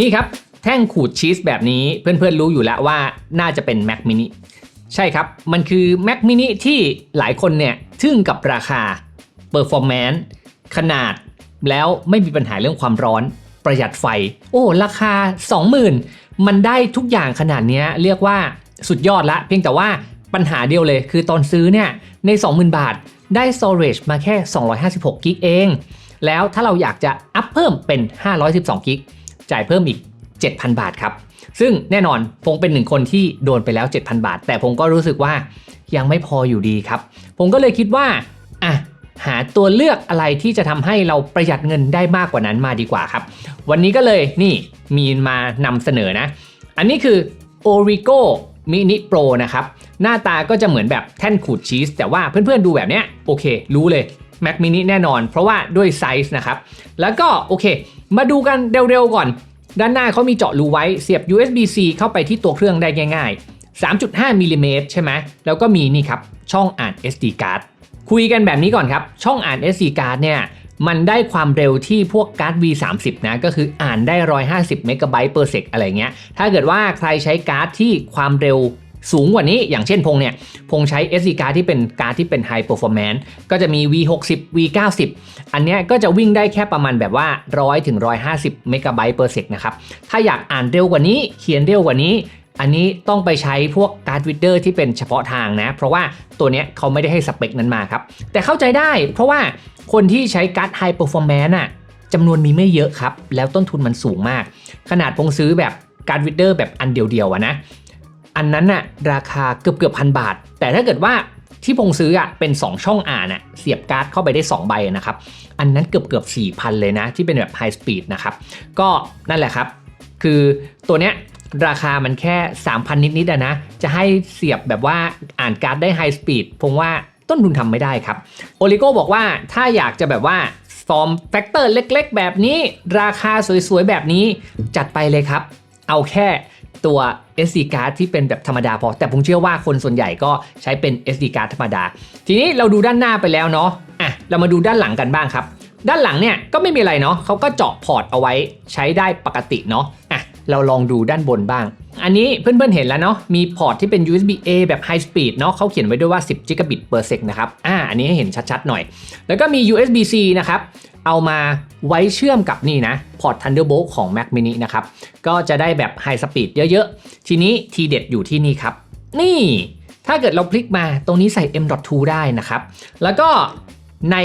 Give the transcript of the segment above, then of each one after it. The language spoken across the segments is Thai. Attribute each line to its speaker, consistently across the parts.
Speaker 1: นี่ครับ แท่งขูดชีสแบบนี้เพื่อนๆรู้อยู่แล้วว่าน่าจะเป็น Mac mini ใช่ครับ มันคือ Mac mini ที่หลายคนเนี่ยทึ่งกับราคา performance ขนาดแล้วไม่มีปัญหาเรื่องความร้อนประหยัดไฟ โอ้ ราคา 20,000 มันได้ทุกอย่างขนาดนี้เรียกว่าสุดยอดละ เพียงแต่ว่าปัญหาเดียวเลย คือตอนซื้อเนี่ย ใน 20,000 บาทได้ storage มาแค่ 256 กิกเอง แล้วถ้าเราอยากจะอัพเพิ่มเป็น 512 กิก จ่ายเพิ่มอีก 7,000 บาทครับ ซึ่งแน่นอนพงเป็นหนึ่งคนที่โดนไปแล้ว 7,000 บาท แต่ผมก็รู้สึกว่ายังไม่พออยู่ดีครับผมก็เลยคิดว่าอะหาตัวเลือกอะไรที่จะทำให้เราประหยัดเงินได้มากกว่านั้นมาดีกว่าครับ วันนี้ก็เลยนี่มีมานำเสนอนะ อันนี้คือ Origo Mini Pro นะครับ หน้าตาก็จะเหมือนแบบแท่นขูดชีส แต่ว่าเพื่อนๆดูแบบเนี้ยโอเค รู้เลย Mac mini แน่นอน เพราะว่าด้วยไซส์นะครับ แล้วก็โอเค มาดูกันเร็วๆก่อน ด้านหน้าเขามีเจาะรูไว้เสียบ USB-C เข้าไปที่ตัวเครื่องได้ง่าย ๆ 3.5มิลลิเมตรใช่ไหมแล้วก็มีนี่ครับ ช่องอ่าน SD card คุยกันแบบนี้ก่อนครับ ช่องอ่าน SD card เนี่ยมันได้ความเร็วที่พวกการ์ด V30 นะก็คืออ่านได้ 150 เมกะไบต์ per sec อะไรเงี้ย ถ้าเกิดว่าใครใช้การ์ดที่ความเร็ว สูงกว่านี้อย่างเช่นพงเนี่ยพงใช้ SD card ที่เป็นการ์ดที่เป็น high performance ก็จะมี V60 V90 อันเนี้ยก็จะวิ่งได้แค่ประมาณแบบว่า 100ถึง150เมกะไบต์ per sec นะครับ ถ้าอยากอ่านเร็วกว่านี้เขียนเร็วกว่านี้ อันนี้ต้องไปใช้พวกการ์ดวิดเดอร์ที่เป็นเฉพาะทางนะ เพราะว่าตัวเนี้ยเขาไม่ได้ให้สเปคนั้นมาครับ แต่เข้าใจได้เพราะว่าคนที่ใช้การ์ดไฮเปอร์ฟอร์แมนซ์อะจำนวนมีไม่เยอะครับ แล้วต้นทุนมันสูงมาก ขนาดพงซื้อแบบการ์ดวิดเดอร์แบบอันเดียวๆอะนะ อันนั้นน่ะราคาเกือบเกือบพันบาท แต่ถ้าเกิดว่าที่พงซื้ออะเป็น 2 ช่องอ่านอะเสียบการ์ดเข้าไปได้ 2 ใบนะครับ อันนั้นเกือบเกือบ4,000 เลยนะ ที่เป็นแบบไฮสปีดนะครับ ก็นั่นแหละครับ คือตัวเนี้ยราคามันแค่ 3,000 นิดๆอะนะ จะให้เสียบแบบว่าอ่านการ์ดได้ไฮสปีดผมว่าต้นทุนทำไม่ได้ครับโอลิโกบอกว่าถ้าอยากจะแบบว่าฟอร์มแฟกเตอร์เล็กๆ แบบนี้ ราคาสวยๆ แบบนี้จัดไปเลยครับ เอาแค่ ตัว SD card ที่เป็นแบบธรรมดาพอ แต่ผมเชื่อว่าคนส่วนใหญ่ก็ใช้เป็น SD card ธรรมดา ทีนี้เราดูด้านหน้าไปแล้วเนาะอะเรามาดูด้านหลังกันบ้างครับ ด้านหลังเนี่ยก็ไม่มีอะไรเนาะเขาก็เจาะพอร์ตเอาไว้ใช้ได้ปกติเนาะอะเราลองดูด้านบนบ้าง อันนี้เพื่อนๆเห็นแล้วเนาะมีพอร์ตที่เป็น USB A แบบ High Speed เนาะเขาเขียนไว้ด้วยว่า 10 Gigabit per sec นะครับอ่าอันนี้ให้เห็นชัดๆหน่อย แล้วก็มี USB C นะครับเอามาไว้เชื่อมกับนี่นะพอร์ต Thunderbolt ของ Mac mini นะครับก็จะได้แบบ High Speed เยอะๆ ทีนี้ทีเด็ดอยู่ที่นี่ครับ นี่ถ้าเกิดเราพลิกมาตรงนี้ใส่ M.2 ได้นะครับ แล้วก็ใน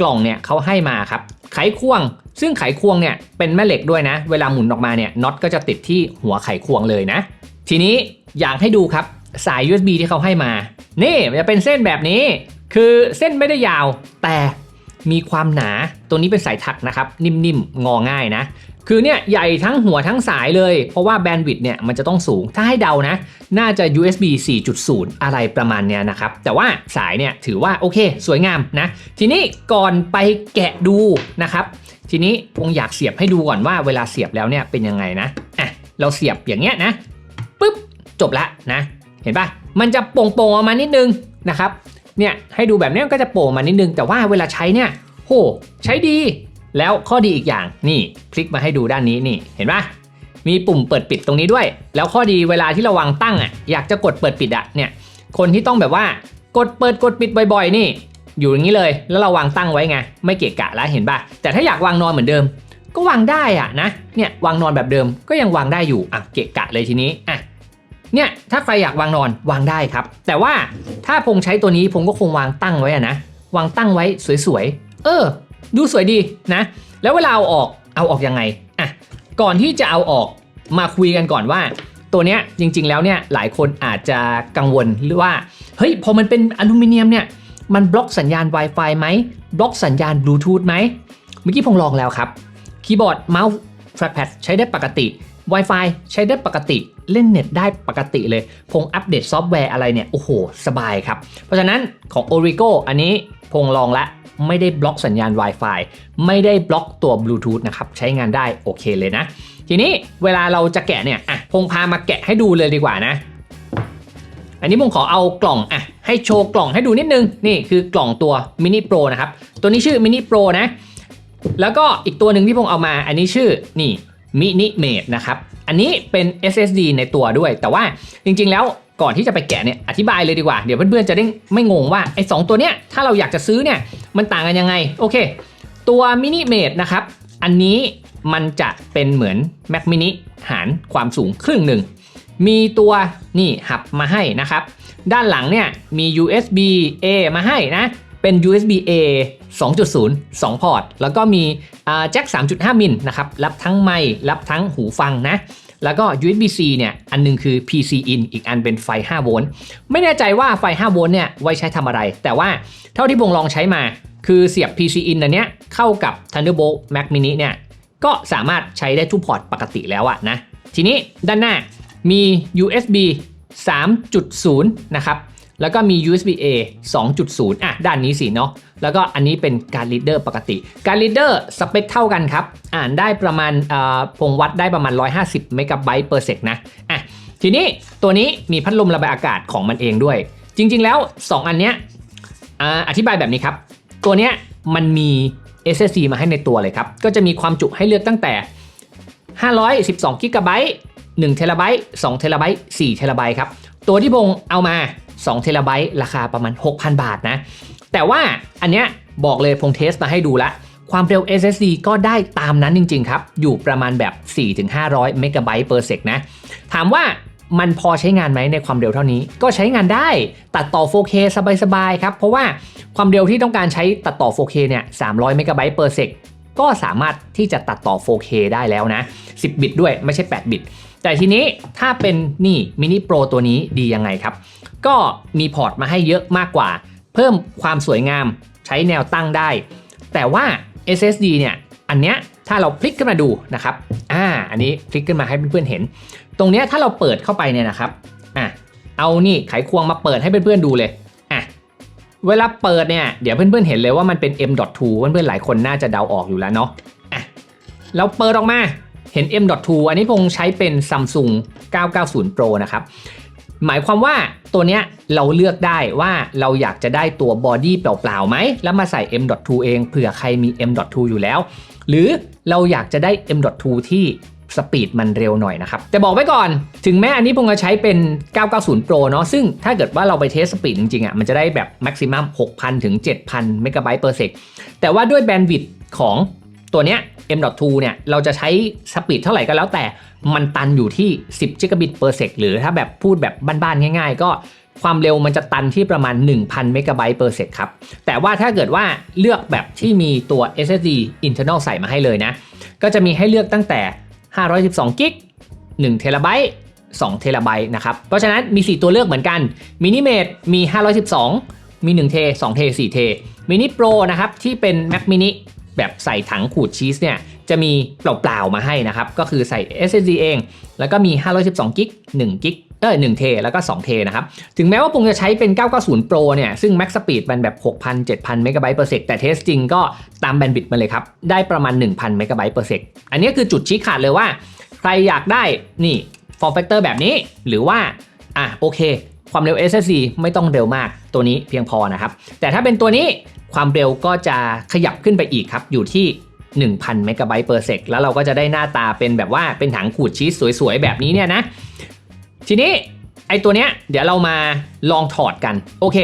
Speaker 1: กล่องเนี่ยเขาให้มาครับ ไขควง ซึ่งไขควงเนี่ยเป็นแม่เหล็กด้วยนะ เวลาหมุนออกมาเนี่ยน็อตก็จะติดที่หัวไขควงเลยนะ ทีนี้อยากให้ดูครับสาย USB ที่เขาให้มา นี่มันจะเป็นเส้นแบบนี้ คือเส้นไม่ได้ยาวแต่มีความหนา ตัวนี้เป็นสายถักนะครับ นิ่มๆ งอง่ายนะ คือเนี่ยใหญ่ทั้งหัวทั้งสายเลย เพราะว่าแบนด์วิดต์เนี่ยมันจะต้องสูง ถ้าให้เดานะ น่าจะ USB 4.0 อะไรประมาณเนี้ยนะครับ แต่ว่าสายเนี่ยถือว่าโอเค สวยงามนะ ทีนี้ก่อนไปแกะดูนะครับ ทีนี้คงอยากเสียบให้ดูก่อนว่าเวลาเสียบแล้วเนี่ยเป็นยังไงนะอะเราเสียบอย่างเงี้ยนะปุ๊บจบละนะ เห็นปะมันจะโป่งๆออกมานิดนึงนะครับเนี่ยให้ดูแบบนี้ก็จะโป่งมานิดนึง แต่ว่าเวลาใช้เนี่ยโหใช้ดี แล้วข้อดีอีกอย่างนี่พลิกมาให้ดูด้านนี้นี่เห็นปะมีปุ่มเปิดปิดตรงนี้ด้วย แล้วข้อดีเวลาที่เราวางตั้งอะอยากจะกดเปิดปิดอะเนี่ยคนที่ต้องแบบว่ากดเปิดกดปิดบ่อยๆ นี่ อยู่อย่างนี้เลยแล้วเราวางตั้งไว้ไงไม่เกะกะแล้วเห็นปะแต่ถ้าอยากวางนอนเหมือนเดิม ก็วางได้อะนะเนี่ยวางนอนแบบเดิมก็ยังวางได้อยู่อะเกะกะเลยทีนี้อะเนี่ยถ้าใครอยากวางนอนวางได้ครับ แต่ว่าถ้าพงใช้ตัวนี้ผมก็คงวางตั้งไว้อะนะวางตั้งไว้สวยๆเออ ดูสวยดีนะ แล้วเวลาเอาออกเอาออกยังไงอะก่อนที่จะเอาออกมาคุยกันก่อนว่า ตัวเนี้ยจริง ๆ แล้วเนี่ยหลายคนอาจจะกังวลหรือว่าเฮ้ยพอมันเป็นอลูมิเนียมเนี่ยมันบล็อกสัญญาณ Wi-Fi ไหมบล็อกสัญญาณบลูทูธไหมเมื่อกี้พงลองแล้วครับคีย์บอร์ดเมาส์ trackpad ใช้ได้ปกติ Wi-Fi ใช้ได้ปกติเล่นเน็ตได้ปกติเลย พงอัปเดตซอฟต์แวร์อะไรเนี่ย โอ้โห สบายครับ เพราะฉะนั้นของ Origo อันนี้พงลองละ ไม่ได้บล็อกสัญญาณ Wi-Fi ไม่ได้บล็อกตัวบลูทูธนะครับใช้งานได้โอเคเลยนะ ทีนี้เวลาเราจะแกะเนี่ยอะพงพามาแกะให้ดูเลยดีกว่านะ อันนี้ผมขอเอากล่องอะให้โชว์กล่องให้ดูนิดนึง นี่คือกล่องตัว Mini Pro นะครับ ตัวนี้ชื่อ Mini Pro นะ แล้วก็อีกตัวหนึ่งที่ผมเอามาอันนี้ชื่อนี่ Mini Mate นะครับ อันนี้เป็น SSD ในตัวด้วย แต่ว่าจริงๆแล้ว ก่อนที่จะไปแกะเนี่ยอธิบายเลยดีกว่า เดี๋ยวเพื่อนๆจะได้ไม่งงว่าไอ้สตัวเนี้ยถ้าเราอยากจะซื้อเนี่ยมันต่างกันยังไงโอเค ตัว Mini Mate นะครับอันนี้มันจะเป็นเหมือน Mac Mini หารความสูงครึ่งหนึ่งมีตัวนี่หับมาให้นะครับ ด้านหลังเนี่ยมี USB A มาให้นะ เป็น USB A 2.0 2 พอร์ต แล้วก็มีแจ็ค 3.5 มิลนะครับ รับทั้งไมค์รับทั้งหูฟังนะ แล้วก็ USB-C เนี่ย อันหนึงคือ PC in อีกอันเป็นไฟ 5 โวลต์ ไม่แน่ใจว่าไฟ 5 โวลต์เนี่ย ไว้ใช้ทำอะไร แต่ว่าเท่าที่ผมลองใช้มา คือเสียบ PC in อันเนี้ยเข้ากับ Thunderbolt Mac mini เนี่ย ก็สามารถใช้ได้ทุกพอร์ตปกติแล้วอะนะ ทีนี้ด้านหน้ามี USB 3.0 นะครับ แล้วก็มี USB A 2.0 อะ ด้านนี้สิเนาะ แล้วก็อันนี้เป็นการลีดเดอร์ปกติ การลีดเดอร์สเปคเท่ากันครับ อ่านได้ประมาณอ่อพงวัดได้ประมาณ 150เมกะไบต์ per sec นะ อะ ทีนี้ตัวนี้มีพัดลมระบายอากาศของมันเองด้วย จริง ๆ แล้ว 2 อันเนี้ยอ่าอธิบายแบบนี้ครับ ตัวเนี้ยมันมี SSD มาให้ในตัวเลยครับ ก็จะมีความจุให้เลือกตั้งแต่ 512กิกะไบต์1เทราไบต์2เทราไบต์4เทราไบต์ครับ ตัวที่พงเอามา 2เทราไบต์ราคาประมาณ 6,000 บาทนะ แต่ว่าอันเนี้ยบอกเลยพงเทสมาให้ดูละความเร็ว SSD ก็ได้ตามนั้นจริง ๆ ครับ อยู่ประมาณแบบ 4-500 เมกะไบต์ per sec นะ ถามว่ามันพอใช้งานไหมในความเร็วเท่านี้ ก็ใช้งานได้ตัดต่อ 4K สบาย ๆ ครับ เพราะว่าความเร็วที่ต้องการใช้ตัดต่อ 4K เนี่ย 300 เมกะไบต์ per sec ก็สามารถที่จะตัดต่อ 4K ได้แล้วนะ 10 บิตด้วยไม่ใช่ 8 บิต แต่ทีนี้ถ้าเป็นนี่มินิโปรตัวนี้ดียังไงครับ ก็มีพอร์ตมาให้เยอะมากกว่า เพิ่มความสวยงามใช้แนวตั้งได้ แต่ว่า SSD เนี่ยอันเนี้ยถ้าเราพลิกขึ้นมาดูนะครับอ่าอันนี้พลิกขึ้นมาให้เพื่อนๆเห็น ตรงเนี้ยถ้าเราเปิดเข้าไปเนี่ยนะครับอะเอานี่ไขควงมาเปิดให้เพื่อนๆดูเลยอะเวลาเปิดเนี่ยเดี๋ยวเพื่อนๆเห็นเลยว่ามันเป็น M.2 เพื่อนๆหลายคนน่าจะเดาออกอยู่แล้วเนาะอะเราเปิดออกมาเห็น M.2 อันนี้พงใช้เป็น Samsung 990 Pro นะครับ หมายความว่าตัวเนี้ยเราเลือกได้ว่าเราอยากจะได้ตัวบอดี้เปล่าๆไหม แล้วมาใส่ M.2 เองเผื่อใครมี M.2 อยู่แล้ว หรือเราอยากจะได้ M.2 ที่สปีดมันเร็วหน่อยนะครับ แต่บอกไว้ก่อน ถึงแม้อันนี้ผมจะใช้เป็น 990 Pro เนาะซึ่งถ้าเกิดว่าเราไปเทสสปีดจริงๆอะมันจะได้แบบ maximum 6,000 ถึง 7,000เมกะไบต์ per sec แต่ว่าด้วยแบนด์วิดต์ของตัวเนี้ย M.2 เนี่ยเราจะใช้สปีดเท่าไหร่ก็แล้วแต่มันตันอยู่ที่ 10กิกะบิต per sec หรือถ้าแบบพูดแบบบ้านๆง่าย ๆ ก็ความเร็วมันจะตันที่ประมาณ 1,000 เมกะไบต์ per sec ครับ แต่ว่าถ้าเกิดว่าเลือกแบบที่มีตัว SSD internal ใส่มาให้เลยนะ ก็จะมีให้เลือกตั้งแต่ 512กิก1เทราไบต์2เทราไบต์นะครับ เพราะฉะนั้นมี 4 ตัวเลือกเหมือนกัน Mini Mate มี 512 มี1เท2เท4เท Mini Pro นะครับที่เป็น Mac Mini แบบใส่ถังขูดชีสเนี่ยจะมีเปล่าๆมาให้นะครับ ก็คือใส่ SSD เอง แล้วก็มี 512กิก1กิกเออ1เทแล้วก็2เทนะครับ ถึงแม้ว่าผมจะใช้เป็น 990 Pro เนี่ย ซึ่ง Max Speed มันแบบ 6,000 7,000เมกะไบต์ per sec แต่เทสจริงก็ตามแบนด์บิดมาเลยครับ ได้ประมาณ 1,000เมกะไบต์ per sec อันนี้คือจุดชี้ขาดเลยว่า ใครอยากได้นี่ form factor แบบนี้ หรือว่าอะโอเค ความเร็ว SSD ไม่ต้องเร็วมากตัวนี้เพียงพอนะครับ แต่ถ้าเป็นตัวนี้ความเร็วก็จะขยับขึ้นไปอีกครับ อยู่ที่ 1,000เมกะไบต์ per sec แล้วเราก็จะได้หน้าตาเป็นแบบว่าเป็นถังขูดชีสสวยๆ แบบนี้เนี่ยนะ ทีนี้ไอตัวเนี้ยเดี๋ยวเรามาลองถอดกัน โอเค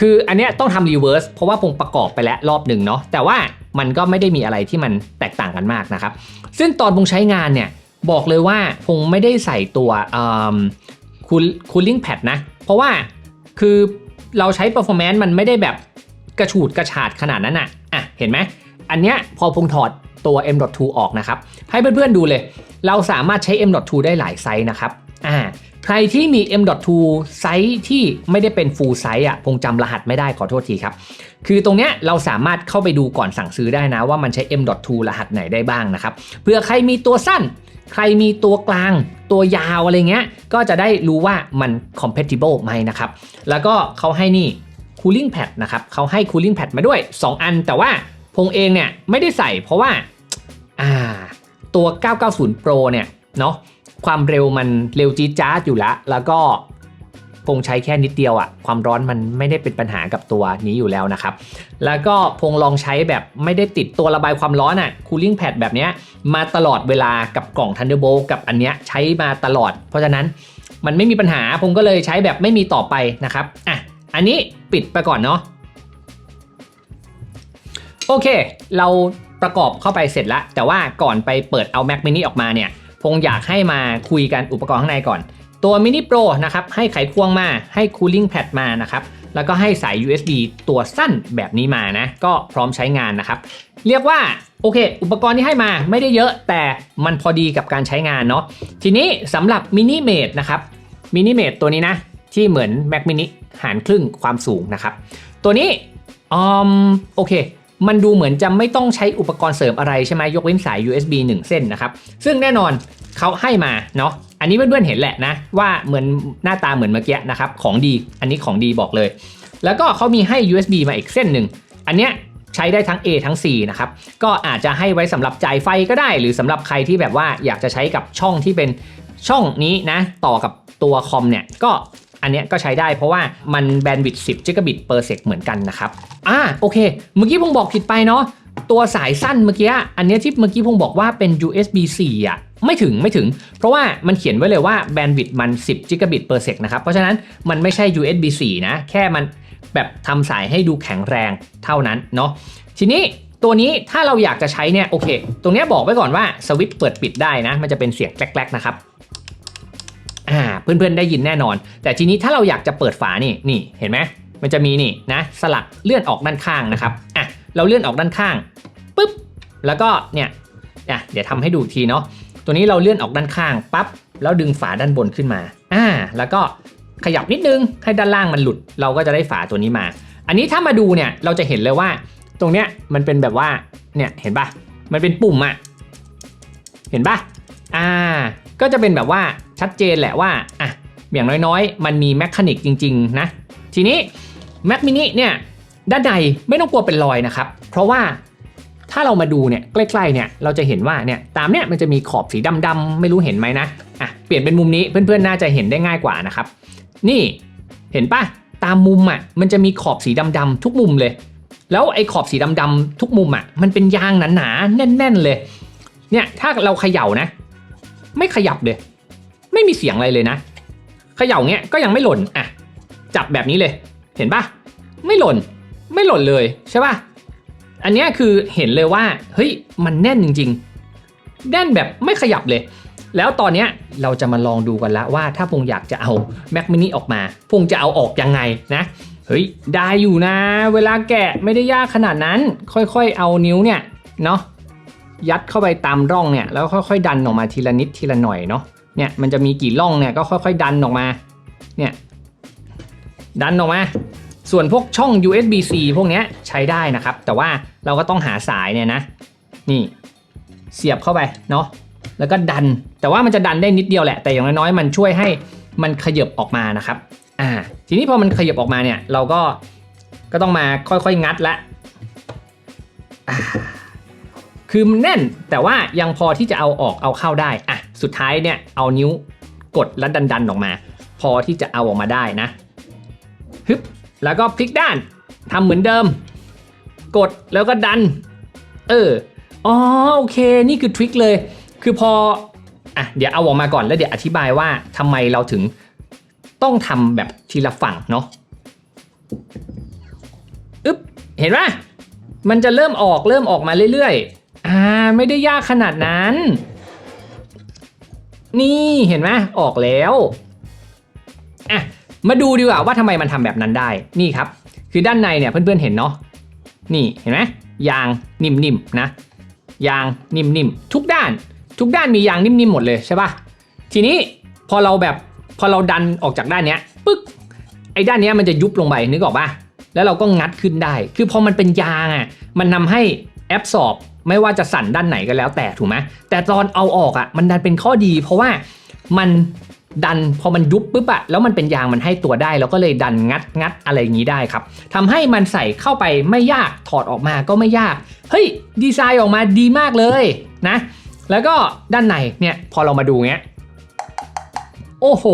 Speaker 1: คืออันเนี้ยต้องทำรีเวิร์สเพราะว่าผมประกอบไปแล้วรอบหนึ่งเนาะแต่ว่ามันก็ไม่ได้มีอะไรที่มันแตกต่างกันมากนะครับ ซึ่งตอนผมใช้งานเนี่ยบอกเลยว่าผมไม่ได้ใส่ตัว คูลิ่งแพดนะ เพราะว่าคือเราใช้ performance มันไม่ได้แบบกระฉูดกระฉาดขนาดนั้นอะอะเห็นไหมอันเนี้ยพอพงถอดตัว M.2 ออกนะครับ ให้เพื่อนๆดูเลย เราสามารถใช้ M.2 ได้หลายไซส์นะครับอ่าใครที่มี M.2 ไซส์ที่ไม่ได้เป็น full size อะพงจำรหัสไม่ได้ขอโทษทีครับ คือตรงเนี้ยเราสามารถเข้าไปดูก่อนสั่งซื้อได้นะ ว่ามันใช้ M.2 รหัสไหนได้บ้างนะครับเพื่อใครมีตัวสั้น ใครมีตัวกลางตัวยาวอะไรเงี้ย ก็จะได้รู้ว่ามัน compatible ไหมนะครับ แล้วก็เขาให้นี่ cooling pad นะครับเขาให้ cooling pad มาด้วย 2 อัน แต่ว่าพงเองเนี่ยไม่ได้ใส่เพราะว่าอ่าตัว 990 Pro เนี่ยเนาะความเร็วมันเร็วจี๊ดจ๊าดอยู่แล้วแล้วก็ งใช้แค่นิดเดียวอะความร้อนมันไม่ได้เป็นปัญหากับตัวนี้อยู่แล้วนะครับ แล้วก็พงลองใช้แบบไม่ได้ติดตัวระบายความร้อนอะ cooling pad แบบเนี้ยมาตลอดเวลากับกล่อง Thunderbolt กับอันเนี้ยใช้มาตลอด เพราะฉะนั้นมันไม่มีปัญหาผมก็เลยใช้แบบไม่มีต่อไปนะครับอะอันนี้ปิดไปก่อนเนาะโอเค เราประกอบเข้าไปเสร็จแล้ว แต่ว่าก่อนไปเปิดเอา Mac mini ออกมาเนี่ย พงอยากให้มาคุยกันอุปกรณ์ข้างในก่อน ตัว mini pro นะครับให้ไขควงมาให้ cooling pad มานะครับแล้วก็ให้สาย USB ตัวสั้นแบบนี้มานะ ก็พร้อมใช้งานนะครับ เรียกว่าโอเค อุปกรณ์ที่ให้มาไม่ได้เยอะแต่มันพอดีกับการใช้งานเนาะทีนี้สำหรับ mini mate นะครับ mini mate ตัวนี้นะ ที่เหมือน Mac mini หารครึ่งความสูงนะครับ ตัวนี้อืมโอเค มันดูเหมือนจะไม่ต้องใช้อุปกรณ์เสริมอะไรใช่ไหมยกเว้นสาย USB 1 เส้นนะครับ ซึ่งแน่นอนเขาให้มาเนาะ อันนี้เพื่อนๆเห็นแหละนะว่าเหมือนหน้าตาเหมือนเมื่อกี้นะครับของดีอันนี้ของดีบอกเลย แล้วก็เขามีให้ USB มาอีกเส้นหนึ่งอันเนี้ยใช้ได้ทั้ง A ทั้ง C นะครับ ก็อาจจะให้ไว้สำหรับจ่ายไฟก็ได้ หรือสำหรับใครที่แบบว่าอยากจะใช้กับช่องที่เป็นช่องนี้นะ ต่อกับตัวคอมเนี่ย ก็อันเนี้ยก็ใช้ได้เพราะว่ามันแบนด์วิดต์10กิกะบิต per sec เหมือนกันนะครับอ่าโอเค เมื่อกี้ผมบอกผิดไปเนาะตัวสายสั้นเมื่อกี้อันเนี้ยที่เมื่อกี้ผมบอกว่าเป็น USB 4อะ ไม่ถึงไม่ถึง เพราะว่ามันเขียนไว้เลยว่าแบนด์วิดต์มัน 10กิกะบิต per sec นะครับ เพราะฉะนั้นมันไม่ใช่ USB 4 นะ แค่มันแบบทำสายให้ดูแข็งแรงเท่านั้นเนาะทีนี้ตัวนี้ถ้าเราอยากจะใช้เนี่ยโอเค ตรงเนี้ยบอกไว้ก่อนว่าสวิตช์เปิดปิดได้นะ มันจะเป็นเสียงแกลกๆนะครับอ่าเพื่อนๆได้ยินแน่นอน แต่ทีนี้ถ้าเราอยากจะเปิดฝานี่นี่เห็นไหมมันจะมีนี่นะสลักเลื่อนออกด้านข้างนะครับอะเราเลื่อนออกด้านข้างปุ๊บแล้วก็เนี่ยอะเดี๋ยวทำให้ดูทีเนาะ ตัวนี้เราเลื่อนออกด้านข้างปั๊บแล้วดึงฝาด้านบนขึ้นมาอ่าแล้วก็ขยับนิดนึงให้ด้านล่างมันหลุด เราก็จะได้ฝาตัวนี้มา อันนี้ถ้ามาดูเนี่ยเราจะเห็นเลยว่า ตรงเนี้ยมันเป็นแบบว่าเนี่ยเห็นปะมันเป็นปุ่มอะเห็นปะอ่า ก็จะเป็นแบบว่าชัดเจนแหละว่าอะอย่างน้อยๆ มันมีแมคานิกจริงๆนะทีนี้ Mac mini เนี่ยด้านในไม่ต้องกลัวเป็นรอยนะครับ เพราะว่า ถ้าเรามาดูเนี่ยใกล้ๆเนี่ยเราจะเห็นว่าเนี่ยตามเนี่ยมันจะมีขอบสีดำๆไม่รู้เห็นไหมนะอะเปลี่ยนเป็นมุมนี้เพื่อนๆน่าจะเห็นได้ง่ายกว่านะครับ นี่เห็นปะตามมุมอะมันจะมีขอบสีดำๆทุกมุมเลย แล้วไอ้ขอบสีดำๆทุกมุมอะมันเป็นยางหนาๆแน่น ๆเลยเนี่ยถ้าเราเขย่านะ ไม่ขยับเลย ไม่มีเสียงอะไรเลยนะเขย่าเงี้ยก็ยังไม่หล่นอะจับแบบนี้เลย เห็นปะไม่หล่น ไม่หล่นเลยใช่ปะ อันนี้คือเห็นเลยว่าเฮ้ยมันแน่นจริง ๆ แน่นแบบไม่ขยับเลย แล้วตอนนี้เราจะมาลองดูกันละว่าถ้าพงอยากจะเอา Mac mini ออกมาพงจะเอาออกยังไงนะเฮ้ยได้อยู่นะ เวลาแกะไม่ได้ยากขนาดนั้น ค่อยๆเอานิ้วเนี่ยเนาะยัดเข้าไปตามร่องเนี่ยแล้วค่อยๆ ดันออกมาทีละนิดทีละหน่อยเนาะเนี่ยมันจะมีกี่ร่องเนี่ยก็ค่อย ๆ ดันออกมาเนี่ยดันออกมา ส่วนพวกช่อง USB-C พวกนี้ใช้ได้นะครับ แต่ว่าเราก็ต้องหาสายเนี่ยนะ นี่เสียบเข้าไปเนาะแล้วก็ดัน แต่ว่ามันจะดันได้นิดเดียวแหละ แต่อย่างน้อยๆ มันช่วยให้มันขยับออกมานะครับ อ่า ทีนี้พอมันขยับออกมาเนี่ย เราก็ ก็ต้องมาค่อยๆ งัดละคือมันแน่น แต่ว่ายังพอที่จะเอาออกเอาเข้าได้ อะ สุดท้ายเนี่ย เอานิ้วกดแล้วดันๆ ออกมา พอที่จะเอาออกมาได้นะ ฮึบ แล้วก็พลิกด้านทำเหมือนเดิม กดแล้วก็ดัน เอออ๋อโอเค นี่คือทริคเลย คือพออะเดี๋ยวเอาออกมาก่อนแล้วเดี๋ยวอธิบายว่าทำไมเราถึงต้องทำแบบทีละฝั่งเนาะอึ๊บเห็นไหมมันจะเริ่มออกเริ่มออกมาเรื่อยๆ อ่าไม่ได้ยากขนาดนั้น นี่เห็นไหมออกแล้วอะ มาดูดีกว่าว่าทำไมมันทำแบบนั้นได้นี่ครับ คือด้านในเนี่ยเพื่อนๆเห็นเนาะนี่เห็นไหมยางนิ่มๆนะยางนิ่มๆทุกด้าน ทุกด้านมียางนิ่มๆหมดเลยใช่ปะทีนี้พอเราแบบพอเราดันออกจากด้านเนี้ยปึ๊กไอ้ด้านเนี้ยมันจะยุบลงไปนึกออกปะแล้วเราก็งัดขึ้นได้ คือพอมันเป็นยางอะมันนำให้แอบสอบไม่ว่าจะสั่นด้านไหนก็แล้วแต่ถูกไหมแต่ตอนเอาออกอะมันดันเป็นข้อดี เพราะว่ามัน ดันพอมันยุบปุ๊บอะแล้วมันเป็นยางมันให้ตัวได้เราก็เลยดันงัดงัดอะไรอย่างนี้ได้ครับทำให้มันใส่เข้าไปไม่ยากถอดออกมาก็ไม่ยาก เฮ้ยดีไซน์ออกมาดีมากเลยนะ แล้วก็ด้านในเนี่ยพอเรามาดูเงี้ยโอ้โห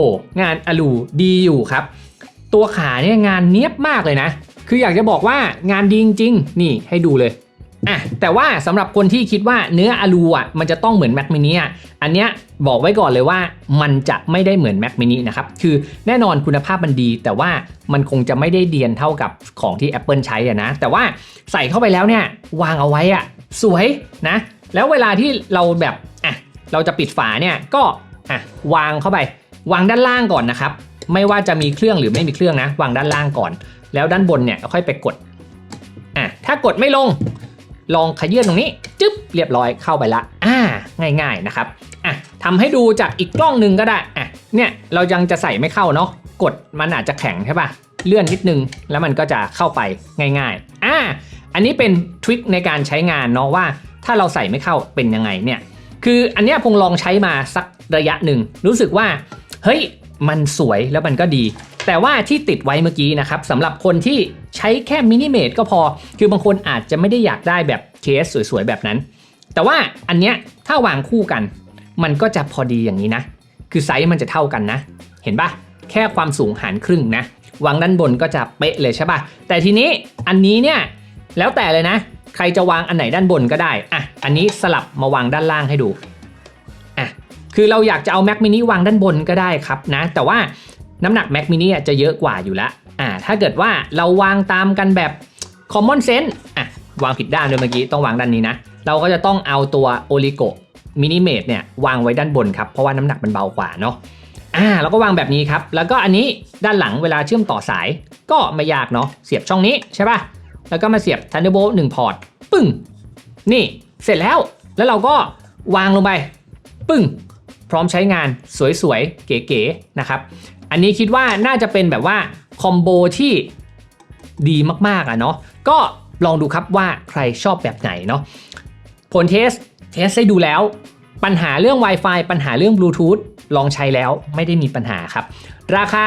Speaker 1: งานอลูดีอยู่ครับ ตัวขาเนี่ยงานเนี้ยบมากเลยนะ คืออยากจะบอกว่างานดีจริงๆนี่ให้ดูเลย อะแต่ว่าสำหรับคนที่คิดว่าเนื้ออะลูอะมันจะต้องเหมือน Mac mini อะอันเนี้ยบอกไว้ก่อนเลยว่ามันจะไม่ได้เหมือน Mac mini นะครับคือแน่นอนคุณภาพมันดี แต่ว่ามันคงจะไม่ได้เดียนเท่ากับของที่ Apple ใช้อะนะแต่ว่าใส่เข้าไปแล้วเนี่ยวางเอาไว้อะสวยนะแล้วเวลาที่เราแบบอะเราจะปิดฝาเนี่ยก็อะวางเข้าไป วางด้านล่างก่อนนะครับไม่ว่าจะมีเครื่องหรือไม่มีเครื่องนะ วางด้านล่างก่อน แล้วด้านบนเนี่ยค่อยไปกดอะถ้ากดไม่ลง ลองขยื่นตรงนี้จึ๊บเรียบร้อยเข้าไปละอ่าง่าย ๆนะครับอะทำให้ดูจากอีกกล้องหนึ่งก็ได้อะเนี่ยเรายังจะใส่ไม่เข้าเนาะกดมันอาจจะแข็งใช่ปะเลื่อนนิดนึง แล้วมันก็จะเข้าไปง่ายๆอ่าอันนี้เป็นทริคในการใช้งานเนาะว่า ถ้าเราใส่ไม่เข้าเป็นยังไงเนี่ยคืออันเนี้ยพงลองใช้มาสักระยะหนึ่งรู้สึกว่าเฮ้ย มันสวยแล้วมันก็ดี แต่ว่าที่ติดไว้เมื่อกี้นะครับสำหรับคนที่ใช้แค่มินิเมตก็พอ คือบางคนอาจจะไม่ได้อยากได้แบบเคสสวยๆแบบนั้น แต่ว่าอันเนี้ยถ้าวางคู่กัน มันก็จะพอดีอย่างนี้นะ คือไซส์มันจะเท่ากันนะ เห็นปะแค่ความสูงหารครึ่งนะวางด้านบนก็จะเป๊ะเลยใช่ปะแต่ทีนี้อันนี้เนี่ยแล้วแต่เลยนะ ใครจะวางอันไหนด้านบนก็ได้อะอันนี้สลับมาวางด้านล่างให้ดู คือเราอยากจะเอา Mac mini วางด้านบนก็ได้ครับนะ แต่ว่าน้ำหนัก Mac mini อ่จะเยอะกว่าอยู่แล้วอ่าถ้าเกิดว่าเราวางตามกันแบบ common sense อะวางผิดด้านเลยเมื่อกี้ต้องวางด้านนี้นะ เราก็จะต้องเอาตัว Oligo Mini Mate เนี่ยวางไว้ด้านบนครับ เพราะว่าน้ำหนักมันเบากว่าเนาะอ่าเราก็วางแบบนี้ครับ แล้วก็อันนี้ด้านหลังเวลาเชื่อมต่อสายก็ไม่ยากเนาะเสียบช่องนี้ใช่ป่ะ แล้วก็มาเสียบ Thunderbolt 1 พอร์ต ปึ้ง นี่เสร็จแล้วแล้วเราก็วางลงไป ปึ้ง พร้อมใช้งานสวยๆ เก๋ๆนะครับ อันนี้คิดว่าน่าจะเป็นแบบว่าคอมโบที่ดีมากๆอะเนาะก็ลองดูครับว่าใครชอบแบบไหนเนาะผลเทสเทสให้ดูแล้ว ปัญหาเรื่อง Wi-Fi ปัญหาเรื่องบลูทูธลองใช้แล้วไม่ได้มีปัญหาครับ ราคา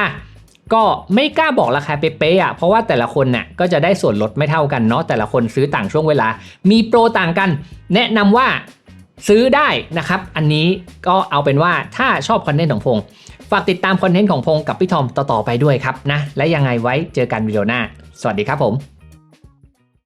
Speaker 1: ก็ไม่กล้าบอกราคาเป๊ะๆอะเพราะว่าแต่ละคนน่ะก็จะได้ส่วนลดไม่เท่ากันเนาะแต่ละคนซื้อต่างช่วงเวลา มีโปรต่างกัน แนะนำว่า ซื้อได้นะครับ อันนี้ก็เอาเป็นว่าถ้าชอบคอนเทนต์ของพงษ์ฝากติดตามคอนเทนต์ของพงษ์กับพี่ทอมต่อๆไปด้วยครับนะ และยังไงไว้เจอกันวิดีโอหน้า สวัสดีครับผม